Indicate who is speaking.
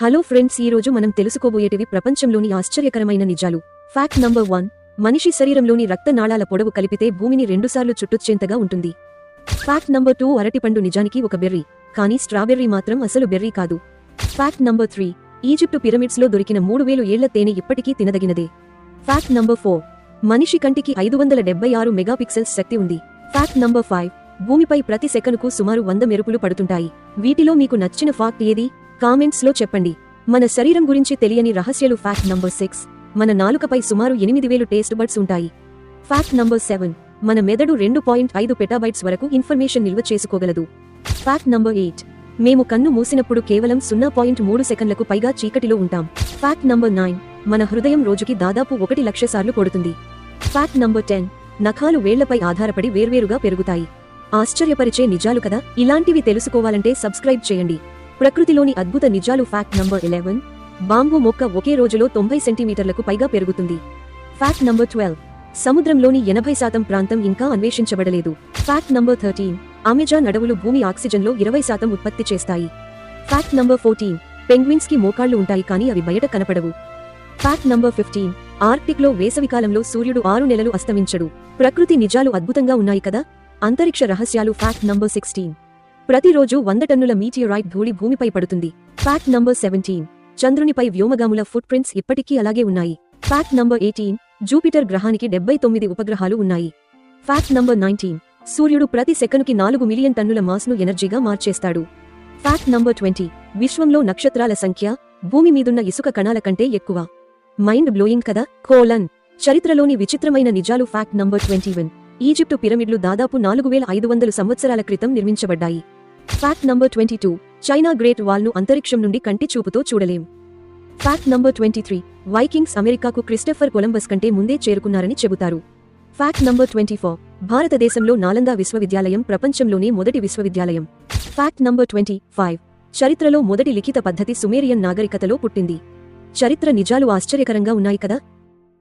Speaker 1: Hello friends ఈ రోజు మనం తెలుసుకోబోయేటివి ప్రపంచంలోని ఆశ్చర్యకరమైన నిజాలు. ఫ్యాక్ట్ నంబర్ వన్ మనిషి శరీరంలోని రక్తనాళాల పొడవు కలిపితే భూమిని రెండుసార్లు చుట్టొచ్చేంతగా ఉంటుంది. ఫ్యాక్ట్ నంబర్ టూ అరటిపండు నిజానికి ఒక బెర్రీ కానీ స్ట్రాబెర్రీ మాత్రం అసలు బెర్రీ కాదు. ఫ్యాక్ట్ నంబర్ త్రీ ఈజిప్టు పిరమిడ్స్లో దొరికిన మూడు వేలు ఏళ్ళ తేనె ఇప్పటికీ తినదగినదే. ఫ్యాక్ట్ నంబర్ ఫోర్ మనిషి కంటికి ఐదు వందల డెబ్బై ఆరు మెగాపిక్సెల్స్ శక్తి ఉంది. ఫ్యాక్ట్ నంబర్ ఫైవ్ భూమిపై ప్రతి సెకనుకు సుమారు వంద మెరుపులు పడుతుంటాయి. వీటిలో మీకు నచ్చిన ఫాక్ట్ ఏది? కామెంట్స్లో చెప్పండి. మన శరీరం గురించి తెలియని రహస్యాలు ఫ్యాక్ట్ నంబర్ సిక్స్ మన నాలుకపై సుమారు ఎనిమిది వేలు టేస్ట్ బడ్స్ ఉంటాయి. ఫ్యాక్ట్ నంబర్ సెవెన్ మన మెదడు రెండు పాయింట్ ఐదు పెటాబైట్స్ వరకు ఇన్ఫర్మేషన్ నిల్వ చేసుకోగలదు. ఫ్యాక్ట్ నంబర్ ఎయిట్ మేము కన్ను మూసినప్పుడు కేవలం సున్నా పాయింట్ మూడు సెకండ్లకు పైగా చీకటిలో ఉంటాం. ఫ్యాక్ట్ నంబర్ నైన్ మన హృదయం రోజుకి దాదాపు ఒకటి లక్ష సార్లు కొడుతుంది. ఫ్యాక్ట్ నంబర్ టెన్ నఖాలు వేళ్ళపై ఆధారపడి వేర్వేరుగా పెరుగుతాయి. ఆశ్చర్యపరిచే నిజాలు కదా? ఇలాంటివి తెలుసుకోవాలంటే సబ్స్క్రైబ్ చేయండి. ప్రకృతిలోని అద్భుత నిజాలు ఫ్యాక్ట్ నంబర్ ఎలెవెన్. బాంబు మొక్క ఒకే రోజులో తొంభై సెంటీమీటర్లకు పైగా పెరుగుతుంది. Fact number twelve. సముద్రంలోని ఎనభై శాతం ప్రాంతం ఇంకా అన్వేషించబడలేదు. Fact number thirteen. అమెజాన్ అడవులు భూమి ఆక్సిజన్లో ఇరవై శాతం ఉత్పత్తి చేస్తాయి. Fact number fourteen. పెంగ్విన్స్కి మోకాళ్ళు ఉంటాయి కానీ అవి బయట కనపడవు. Fact number fifteen. ఆర్టిక్లో వేసవికాలంలో సూర్యుడు ఆరు నెలలు అస్తమించడు. ప్రకృతి నిజాలు అద్భుతంగా ఉన్నాయి కదా? అంతరిక్ష రహస్యాలు ఫ్యాక్ట్ నంబర్ సిక్స్టీన్. ప్రతిరోజు వంద టన్నుల మీటియోరైట్ ధూళి భూమిపై పడుతుంది. Fact number seventeen. చంద్రునిపై వ్యోమగాముల ఫుట్ ప్రింట్స్ ఇప్పటికీ అలాగే ఉన్నాయి. Fact number eighteen. జూపిటర్ గ్రహానికి డెబ్బై తొమ్మిది ఉపగ్రహాలు ఉన్నాయి. Fact number nineteen. సూర్యుడు ప్రతి సెకనుకి నాలుగు మిలియన్ టన్నుల మాస్ను ఎనర్జీగా మార్చేస్తాడు. Fact number twenty. విశ్వంలో నక్షత్రాల సంఖ్య భూమి మీదున్న ఇసుక కణాల కంటే ఎక్కువ. మైండ్ బ్లోయింగ్ కదా? కోలన్. చరిత్రలోని విచిత్రమైన నిజాలు fact number twenty one. Egypt పిరమిడ్లు దాదాపు నాలుగు వేల ఐదు వందల సంవత్సరాల క్రితం నిర్మించబడ్డాయి. Fact number twenty two China great వాల్ను అంతరిక్షం నుండి కంటి చూపుతో చూడలేం. Fact number twenty three Vikings అమెరికాకు క్రిస్టఫర్ కొలంబస్ కంటే ముందే చేరుకున్నారని చెబుతారు. ఫ్యాక్ట్ నంబర్ ట్వంటీ ఫోర్ భారతదేశంలో నాలందా విశ్వవిద్యాలయం ప్రపంచంలోనే మొదటి విశ్వవిద్యాలయం. ఫ్యాక్ట్ నంబర్ ట్వంటీ ఫైవ్ చరిత్రలో మొదటి లిఖిత పద్ధతి సుమేరియన్ నాగరికతలో పుట్టింది. చరిత్ర నిజాలు ఆశ్చర్యకరంగా ఉన్నాయి కదా?